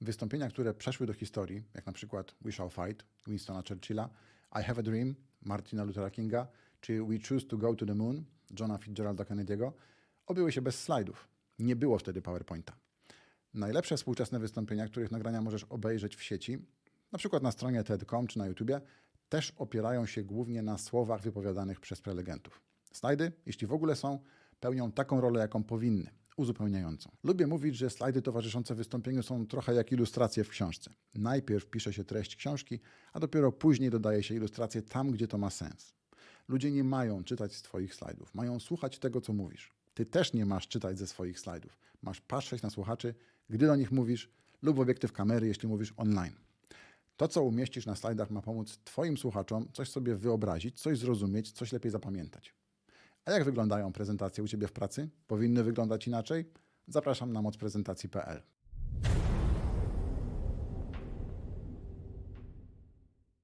Wystąpienia, które przeszły do historii, jak na przykład We Shall Fight Winstona Churchilla, I Have a Dream Martina Luthera Kinga, czy We Choose to Go to the Moon Johna Fitzgeralda Kennedy'ego, obyły się bez slajdów. Nie było wtedy PowerPointa. Najlepsze współczesne wystąpienia, których nagrania możesz obejrzeć w sieci, na przykład na stronie TED.com czy na YouTubie, też opierają się głównie na słowach wypowiadanych przez prelegentów. Slajdy, jeśli w ogóle są, pełnią taką rolę, jaką powinny, uzupełniającą. Lubię mówić, że slajdy towarzyszące wystąpieniu są trochę jak ilustracje w książce. Najpierw pisze się treść książki, a dopiero później dodaje się ilustracje tam, gdzie to ma sens. Ludzie nie mają czytać z Twoich slajdów, mają słuchać tego, co mówisz. Ty też nie masz czytać ze swoich slajdów. Masz patrzeć na słuchaczy, gdy do nich mówisz, lub w obiektyw kamery, jeśli mówisz online. To, co umieścisz na slajdach, ma pomóc Twoim słuchaczom coś sobie wyobrazić, coś zrozumieć, coś lepiej zapamiętać. A jak wyglądają prezentacje u Ciebie w pracy? Powinny wyglądać inaczej? Zapraszam na mocprezentacji.pl.